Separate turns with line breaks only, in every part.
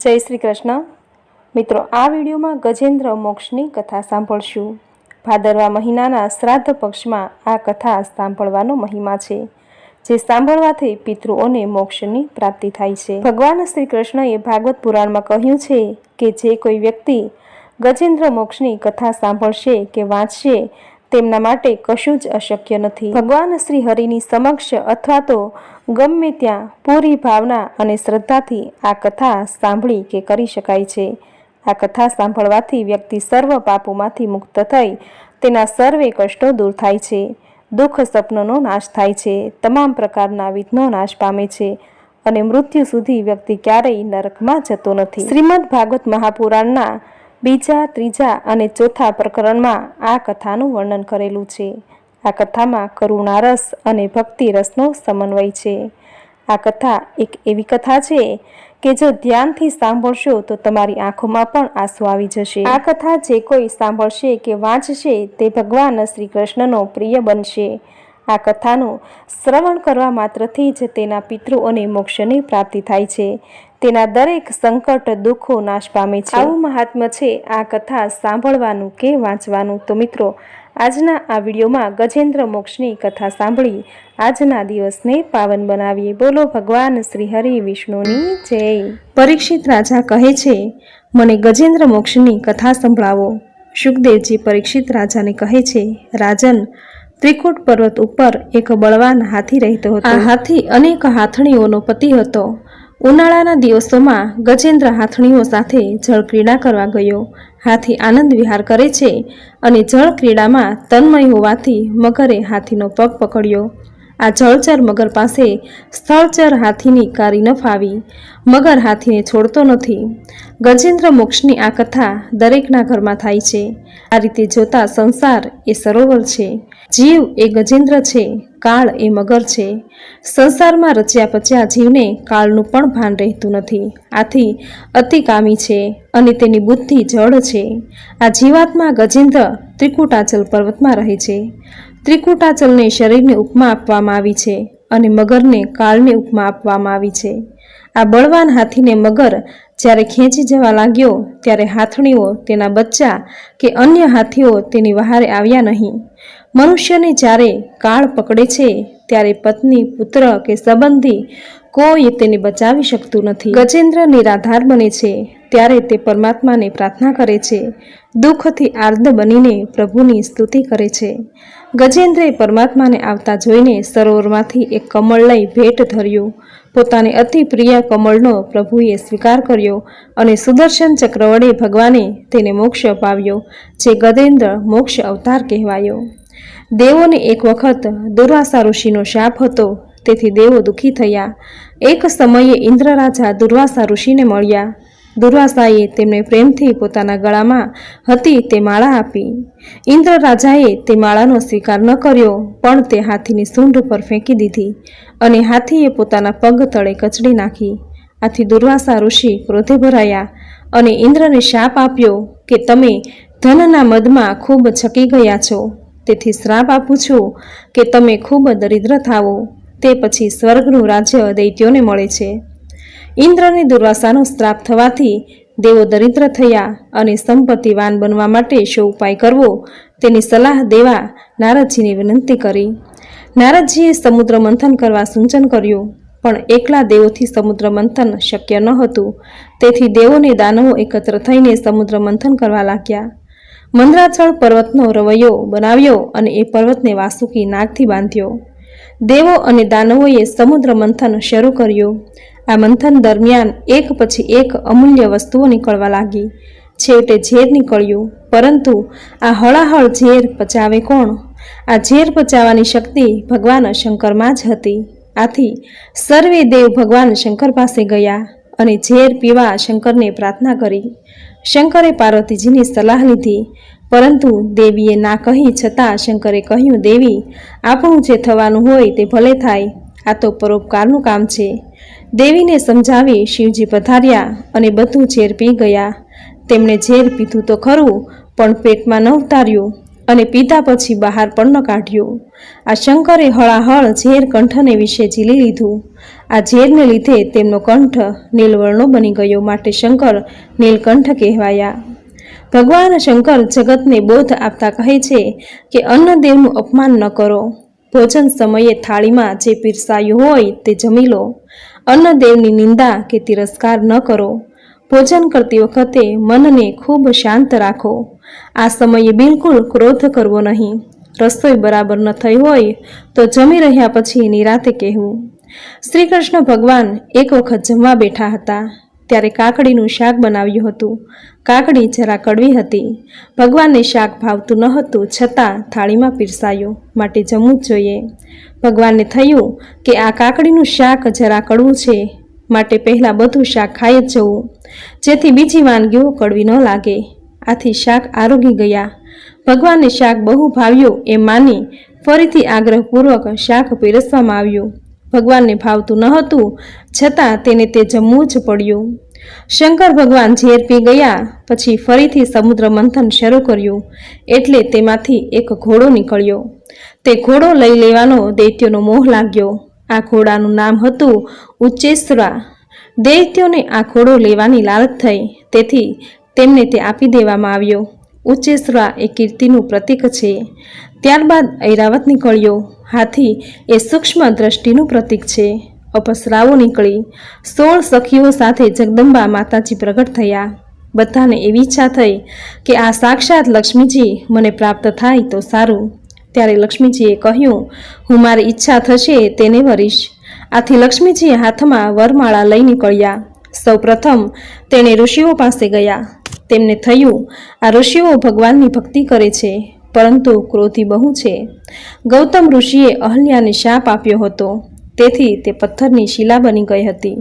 જય શ્રી કૃષ્ણ. મિત્રો, આ વિડીયોમાં ગજેન્દ્ર મોક્ષની કથા સાંભળશું. ભાદરવા મહિનાના શ્રાદ્ધ પક્ષમાં આ કથા સાંભળવાનો મહિમા છે, જે સાંભળવાથી પિતૃઓને મોક્ષની પ્રાપ્તિ થાય છે. ભગવાન શ્રી કૃષ્ણએ ભાગવત પુરાણમાં કહ્યું છે કે જે કોઈ વ્યક્તિ ગજેન્દ્ર મોક્ષની કથા સાંભળશે કે વાંચશે તેમના માટે કશું જ અશક્ય નથી. ભગવાન શ્રી હરિની સમક્ષ અથવા તો ગમે ત્યાં પૂરી ભાવના અને શ્રદ્ધાથી આ કથા સાંભળી કે કરી શકાય છે. આ કથા સાંભળવાથી વ્યક્તિ સર્વ પાપોમાંથી મુક્ત થઈ તેના સર્વે કષ્ટો દૂર થાય છે. દુઃખ સપનોનો નાશ થાય છે. તમામ પ્રકારના વિઘ્નો નાશ પામે છે અને મૃત્યુ સુધી વ્યક્તિ ક્યારેય નરકમાં જતો નથી. શ્રીમદ ભાગવત મહાપુરાણના બીજા, ત્રીજા અને ચોથા પ્રકરણમાં આ કથાનું વર્ણન કરેલું છે. આ કથામાં કરુણારસ અને ભક્તિ રસનો સમન્વય છે. આ કથા એક એવી કથા છે કે જો ધ્યાનથી સાંભળશો તો તમારી આંખોમાં પણ આંસુ આવી જશે. આ કથા જે કોઈ સાંભળશે કે વાંચશે તે ભગવાન શ્રી કૃષ્ણનો પ્રિય બનશે. આ કથાનું શ્રવણ કરવા માત્રથી જ તેના પિતૃઓને મોક્ષની પ્રાપ્તિ થાય છે. તેના દરેક સંકટ, દુઃખો નાશ પામે છે. આવું મહાત્મ્ય છે આ કથા સાંભળવાનું કે વાંચવાનું? તો મિત્રો, આજના આ વિડીયોમાં ગજેન્દ્ર મોક્ષની કથા સાંભળી આજના દિવસને પાવન બનાવીએ. બોલો ભગવાન શ્રી હરિ વિષ્ણુની જય. પરીક્ષિત રાજા કહે છે, મને ગજેન્દ્ર મોક્ષની કથા સંભળાવો. સુખદેવજી પરીક્ષિત રાજાને કહે છે, રાજન ત્રિકૂટ પર્વત ઉપર એક બળવાન હાથી રહેતો હતો. હાથી અનેક હાથણીઓનો પતિ હતો. ઉનાળાના દિવસોમાં ગજેન્દ્ર હાથણીઓ સાથે જળક્રીડા કરવા ગયો. હાથી આનંદ વિહાર કરે છે અને જળક્રીડામાં તન્મય હોવાથી મગરે હાથીનો પગ પકડ્યો. આ જળચર મગર પાસે સ્થળચર હાથીની કારી ન ફાવી મગર હાથીને છોડતો નથી. ગજેન્દ્ર મોક્ષની આ કથા દરેકના ઘરમાં થાય છે. આ રીતે જોતા સંસાર એ સરોવર છે. જીવ એ ગજેન્દ્ર છે, કાળ એ મગર છે. સંસારમાં રચ્યા પચ્યા જીવને કાળનું પણ ભાન રહેતું નથી. આથી અતિકામી છે અને તેની બુદ્ધિ જળ છે. આ જીવાત્મા ગજેન્દ્ર ત્રિકુટાચલ પર્વતમાં રહે છે. ત્રિકુટાચલને શરીરને ઉપમા આપવામાં આવી છે અને મગરને કાળને ઉપમા આપવામાં આવી છે. આ બળવાન હાથીને મગર જ્યારે ખેંચી જવા લાગ્યો, ત્યારે હાથણીઓ, તેના બચ્ચા કે અન્ય હાથીઓ તેની વહારે આવ્યા નહીં. મનુષ્યને જ્યારે કાળ પકડે છે, ત્યારે પત્ની, પુત્ર કે સંબંધી કોઈ તેને બચાવી શકતું નથી. ગજેન્દ્ર નિરાધાર બને છે, ત્યારે તે પરમાત્માને પ્રાર્થના કરે છે. દુઃખથી આર્દ બનીને પ્રભુની સ્તુતિ કરે છે. ગજેન્દ્રે પરમાત્માને આવતા જોઈને સરોવરમાંથી એક કમળ લઈ ભેટ ધર્યું. પોતાને અતિ પ્રિય કમળનો પ્રભુએ સ્વીકાર કર્યો અને સુદર્શન ચક્ર ભગવાને તેને મોક્ષ અપાવ્યો, જે ગજેન્દ્ર મોક્ષ અવતાર કહેવાયો. દેવોને એક વખત દુર્વાસા ઋષિનો શાપ હતો, તેથી દેવો દુઃખી થયા. એક સમયે ઇન્દ્ર રાજા દુર્વાસા ઋષિને મળ્યા. દુર્વાસાએ તેમને પ્રેમથી પોતાના ગળામાં હતી તે માળા આપી. ઇન્દ્ર રાજાએ તે માળાનો સ્વીકાર ન કર્યો, પણ તે હાથીની સૂંઢ પર ફેંકી દીધી અને હાથીએ પોતાના પગ તળે કચડી નાખી. આથી દુર્વાસા ઋષિ ક્રોધે ભરાયા અને ઇન્દ્રને શાપ આપ્યો કે તમે ધનના મદમાં ખૂબ છકી ગયા છો. તેથી શ્રાપ આપું છું કે તમે ખૂબ દરિદ્ર થાવો. તે પછી સ્વર્ગનું રાજ્ય દૈત્યોને મળે છે. ઇન્દ્રને દુર્વાસાનો શ્રાપ થવાથી દેવો દરિદ્ર થયા અને સંપત્તિવાન બનવા માટે શો ઉપાય કરવો તેની સલાહ દેવા નારદજીને વિનંતી કરી. નારદજીએ સમુદ્ર મંથન કરવા સૂચન કર્યું, પણ એકલા દેવોથી સમુદ્ર મંથન શક્ય ન હતું. તેથી દેવોને દાનવો એકત્ર થઈને સમુદ્ર મંથન કરવા લાગ્યા. મંદ્રાચળ પર્વતનો રવૈયો બનાવ્યો અને એ પર્વતને વાસુકી નાગથી બાંધ્યો. દેવો અને દાનવોએ સમુદ્ર મંથન શરૂ કર્યું. આ મંથન દરમિયાન એક પછી એક અમૂલ્ય વસ્તુઓ નીકળવા લાગી. છેવટે ઝેર નીકળ્યું. પરંતુ આ હળાહળ ઝેર પચાવે કોણ? આ ઝેર પચાવવાની શક્તિ ભગવાન શંકરમાં જ હતી. આથી સર્વે દેવ ભગવાન શંકર પાસે ગયા અને ઝેર પીવા શંકરને પ્રાર્થના કરી. શંકરે પાર્વતીજીની સલાહ લીધી. પરંતુ દેવીએ ના કહી છતાં શંકરે કહ્યું, દેવી, આપણું જે થવાનું હોય તે ભલે થાય. આ તો પરોપકારનું કામ છે. દેવીને સમજાવી શિવજી પધાર્યા અને બધું ઝેર પી ગયા. તેમણે ઝેર પીધું તો ખરું, પણ પેટમાં ન ઉતાર્યું અને પીધા પછી બહાર પણ ન કાઢ્યું. આ શંકરે હળાહળ ઝેર કંઠને વિશે ઝીલી લીધું. આ ઝેરને લીધે તેમનો કંઠ નીલવર્ણો બની ગયો માટે શંકર નીલકંઠ કહેવાયા. ભગવાન શંકર જગતને બોધ આપતા કહે છે કે અન્નદેવનું અપમાન ન કરો. ભોજન સમયે થાળીમાં જે પીરસાયું હોય તે જમી લો. અન્નદેવની નિંદા કે તિરસ્કાર ન કરો. ભોજન કરતી વખતે મનને ખૂબ શાંત રાખો. આ સમયે બિલકુલ ક્રોધ કરવો નહીં. રસોઈ બરાબર ન થઈ હોય તો જમી રહ્યા પછી નિરાતે કહેવું. શ્રી કૃષ્ણ ભગવાન એક વખત જમવા બેઠા હતા. ત્યારે કાકડીનું શાક બનાવ્યું હતું. કાકડી જરા કડવી હતી. ભગવાનને શાક ભાવતું ન હતું, છતાં થાળીમાં પીરસાયું, માટે જમવું જ જોઈએ. ભગવાનને થયું કે આ કાકડીનું શાક જરા કડવું છે, માટે પહેલાં બધું શાક ખાઈ જ જવું. જેથી બીજી વાનગીઓ કડવી ન લાગે. આથી શાક આરોગી ગયા. ભગવાનને શાક બહુ ભાવ્યું એ માની ફરીથી આગ્રહપૂર્વક શાક પીરસવામાં આવ્યું. ભગવાનને ભાવતું ન હતું, છતાં તેને તે જમવું જ પડ્યું. શંકર ભગવાન ઝેર પી ગયા, પછી ફરીથી સમુદ્ર મંથન શરૂ કર્યું, એટલે તેમાંથી એક ઘોડો નીકળ્યો. તે ઘોડો લઈ લેવાનો દૈત્યનો મોહ લાગ્યો. આ ઘોડાનું નામ હતું ઉચ્ચેશ્વરા. દૈત્યોને આ ઘોડો લેવાની લાલચ થઈ, તેથી તેમને તે આપી દેવામાં આવ્યો. ઉચ્ચેશ્વરા એ કીર્તિનું પ્રતીક છે. ત્યારબાદ ઐરાવત નીકળ્યો હાથી એ સૂક્ષ્મ દ્રષ્ટિનું પ્રતીક છે. અપસરાઓ નીકળી, સોળ સખીઓ સાથે જગદંબા માતાજી પ્રગટ થયા. બધાને એવી ઈચ્છા થઈ કે આ સાક્ષાત લક્ષ્મીજી મને પ્રાપ્ત થાય તો સારું. ત્યારે લક્ષ્મીજીએ કહ્યું, હું મારી ઈચ્છા થશે તેને વરીશ. આથી લક્ષ્મીજીએ હાથમાં વરમાળા લઈ નીકળ્યા. સૌપ્રથમ તેણે ઋષિઓ પાસે ગયા. તેમને થયું. આ ઋષિઓ ભગવાનની ભક્તિ કરે છે, પરંતુ ક્રોધી બહુ છે. ગૌતમ ઋષિએ અહલ્યાને શાપ આપ્યો હતો. તેથી તે પથ્થરની શિલા બની ગઈ હતી.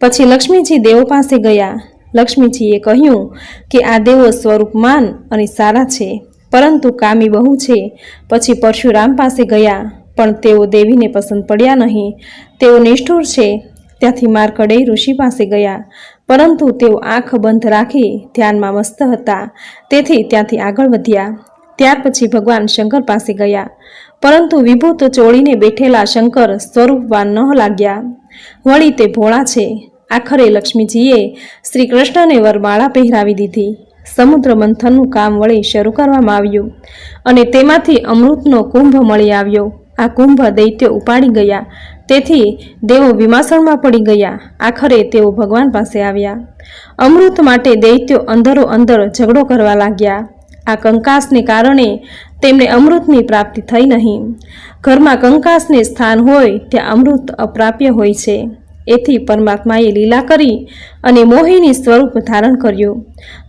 પછી લક્ષ્મીજી દેવો પાસે ગયા. લક્ષ્મીજીએ કહ્યું કે આ દેવો સ્વરૂપમાન અને સારા છે, પરંતુ કામી બહુ છે. પછી પરશુરામ પાસે ગયા, પણ તેઓ દેવીને પસંદ પડ્યા નહીં. તેઓ નિષ્ઠુર છે. ત્યાંથી માર્કડેય ઋષિ પાસે ગયા. પરંતુ તેઓ આંખ બંધ રાખી ધ્યાનમાં મસ્ત હતા. તેથી ત્યાંથી આગળ વધ્યા. ત્યાર પછી ભગવાન શંકર પાસે ગયા. પરંતુ વિભૂત ચોળીને બેઠેલા શંકર સ્વરૂપવાન ન લાગ્યા. વળી તે ભોળા છે. આખરે લક્ષ્મીજીએ શ્રી કૃષ્ણને વરમાળા પહેરાવી દીધી. સમુદ્ર મંથનનું કામ વળી શરૂ કરવામાં આવ્યું અને તેમાંથી અમૃતનો કુંભ મળી આવ્યો. આ કુંભ દૈત્યો ઉપાડી ગયા. તેથી દેવો વિમાસણમાં પડી ગયા. આખરે તેઓ ભગવાન પાસે આવ્યા. અમૃત માટે દૈત્યો અંદરો અંદર ઝઘડો કરવા લાગ્યા. આ કંકાસને કારણે તેમને અમૃતની પ્રાપ્તિ થઈ નહીં. ઘરમાં કંકાસને સ્થાન હોય ત્યાં અમૃત અપ્રાપ્ય હોય છે. એથી પરમાત્માએ લીલા કરી અને મોહિની સ્વરૂપ ધારણ કર્યું.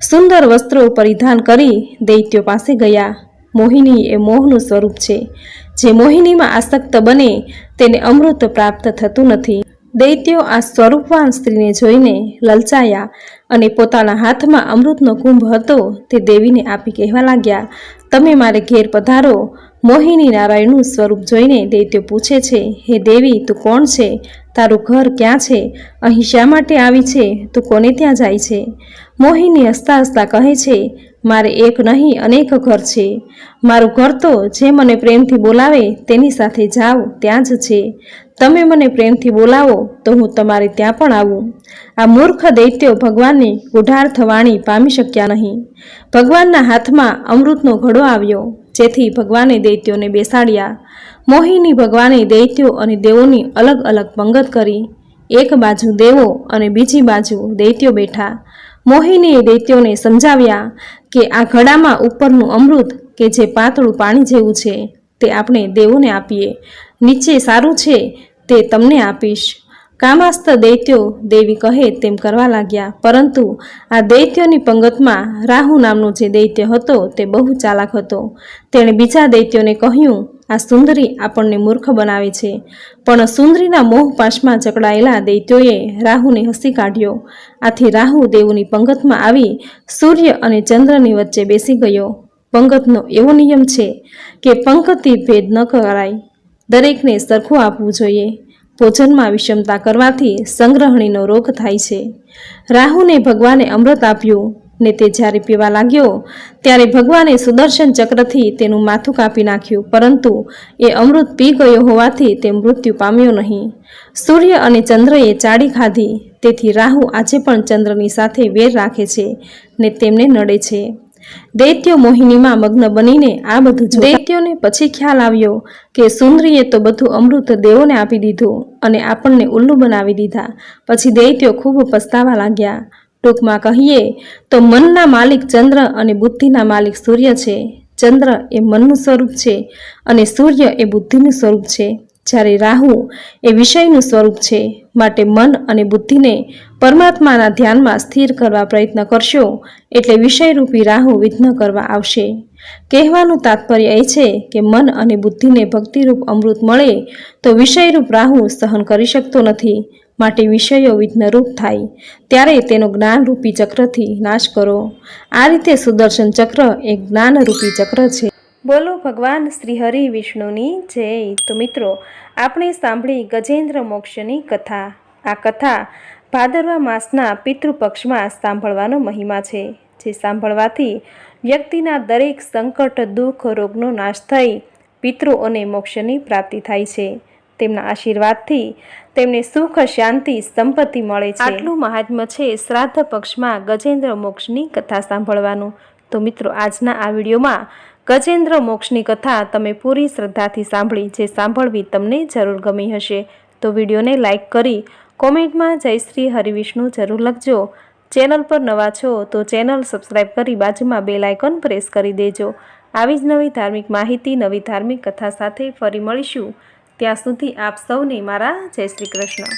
સુંદર વસ્ત્રો પરિધાન કરી દૈત્યો પાસે ગયા. મોહિની એ મોહનું સ્વરૂપ છે. જે મોહિનીમાં આસક્ત બને તેને અમૃત પ્રાપ્ત થતું નથી. દૈત્યો આ સ્વરૂપવાન સ્ત્રીને જોઈને લલચાયા અને પોતાના હાથમાં અમૃતનો કુંભ હતો તે દેવીને આપી કહેવા લાગ્યા, તમે મારે ઘેર પધારો. મોહિની નારાયણનું સ્વરૂપ જોઈને દૈત્યો પૂછે છે, હે દેવી, તું કોણ છે? તારું ઘર ક્યાં છે? અહીં શા માટે આવી છે? તું કોને ત્યાં જાય છે? મોહિની હસતા હસતા કહે છે, મારે એક નહીં, અનેક ઘર છે. મારું ઘર તો જે મને પ્રેમથી બોલાવે તેની સાથે જાઓ ત્યાં જ છે. તમે મને પ્રેમથી બોલાવો તો હું તમારે ત્યાં પણ આવું. આ મૂર્ખ દૈત્યો ભગવાનની ગુઢાર્થ વાણી પામી શક્યા નહીં. ભગવાનના હાથમાં અમૃતનો ઘડો આવ્યો. જેથી ભગવાને દૈત્યોને બેસાડ્યા. મોહિની ભગવાને દૈત્યો અને દેવોની અલગ અલગ પંગત કરી. એક બાજુ દેવો અને બીજી બાજુ દૈત્યો બેઠા. મોહિનીએ દૈત્યોને સમજાવ્યા કે આ ઘડામાં ઉપરનું અમૃત કે જે પાતળું પાણી જેવું છે તે આપણે દેવોને આપીએ. નીચે સારું છે તે તમને આપીશ. કામાસ્ત દૈત્યો દેવી કહે તેમ કરવા લાગ્યા. પરંતુ આ દૈત્યોની પંગતમાં રાહુ નામનો જે દૈત્ય હતો તે બહુ ચાલાક હતો. તેણે બીજા દૈત્યોને કહ્યું, આ સુંદરી આપણને મૂર્ખ બનાવે છે. પણ સુંદરીના મોહ પાશમાં જકડાયેલા દૈત્યોએ રાહુને હસી કાઢ્યો. આથી રાહુ દેવોની પંગતમાં આવી સૂર્ય અને ચંદ્રની વચ્ચે બેસી ગયો. પંગતનો એવો નિયમ છે કે પંકતિ ભેદ ન કરાય. દરેકને સરખું આપવું જોઈએ. ભોજનમાં વિષમતા કરવાથી સંગ્રહણીનો રોગ થાય છે. રાહુને ભગવાને અમૃત આપ્યું ને તે જ્યારે પીવા લાગ્યો, ત્યારે ભગવાને સુદર્શન ચક્રથી તેનું માથું કાપી નાખ્યું, પરંતુ એ અમૃત પી ગયો હોવાથી તે મૃત્યુ પામ્યો નહીં. સૂર્ય અને ચંદ્રએ ચાડી ખાધી, તેથી રાહુ આજે પણ ચંદ્રની સાથે વેર રાખે છે ને તેમને નડે છે. દૈત્યો મોહિનીમાં મગ્ન બનીને આ બધું દૈત્યોને પછી ખ્યાલ આવ્યો કે સુંદરીએ તો બધું અમૃત દેવોને આપી દીધું અને આપણને ઉલ્લુ બનાવી દીધા. પછી દૈત્યો ખૂબ પસ્તાવા લાગ્યા. ટૂંકમાં કહીએ તો મનના માલિક ચંદ્ર અને બુદ્ધિના માલિક સૂર્ય છે. ચંદ્ર એ મનનું સ્વરૂપ છે અને સૂર્ય એ બુદ્ધિનું સ્વરૂપ છે. જ્યારે રાહુ એ વિષયનું સ્વરૂપ છે, માટે મન અને બુદ્ધિને પરમાત્માના ધ્યાનમાં સ્થિર કરવા પ્રયત્ન કરશો, એટલે વિષયરૂપી રાહુ વિઘ્ન કરવા આવશે. કહેવાનું તાત્પર્ય એ છે કે મન અને બુદ્ધિને ભક્તિરૂપ અમૃત મળે, તો વિષયરૂપ રાહુ સહન કરી શકતો નથી, માટે વિષયો વિઘ્નરૂપ થાય. ત્યારે તેનો જ્ઞાનરૂપી ચક્રથી નાશ કરો. આ રીતે સુદર્શન ચક્ર એક જ્ઞાનરૂપી ચક્ર છે. બોલો ભગવાન શ્રી હરિ વિષ્ણુની જય. તો મિત્રો, આપણે સાંભળી ગજેન્દ્ર મોક્ષની કથા. આ કથા ભાદરવા માસના પિતૃપક્ષમાં સાંભળવાનો મહિમા છે, જે સાંભળવાથી વ્યક્તિના દરેક સંકટ, દુઃખ, રોગનો નાશ થઈ પિતૃઓને મોક્ષની પ્રાપ્તિ થાય છે. તેમના આશીર્વાદથી તેમને સુખ, શાંતિ, સંપત્તિ મળે છે. આટલું મહાત્મ્ય છે શ્રાદ્ધ પક્ષમાં ગજેન્દ્ર મોક્ષની કથા સાંભળવાનું. તો મિત્રો, આજના આ વિડીયોમાં ગજેન્દ્ર મોક્ષની કથા તમે પૂરી શ્રદ્ધાથી સાંભળી, જે સાંભળવી તમને જરૂર ગમી હશે. તો વિડીયોને લાઇક કરી, કોમેન્ટમાં જય શ્રી હરિવિષ્ણુ જરૂર લખજો. ચેનલ પર નવા છો તો ચેનલ સબસ્ક્રાઈબ કરી બાજુમાં બેલ આઇકોન પ્રેસ કરી દેજો. આવી જ નવી ધાર્મિક માહિતી, નવી ધાર્મિક કથા સાથે ફરી મળીશું. ત્યાં સુધી આપ સૌને મારા જય શ્રી કૃષ્ણ.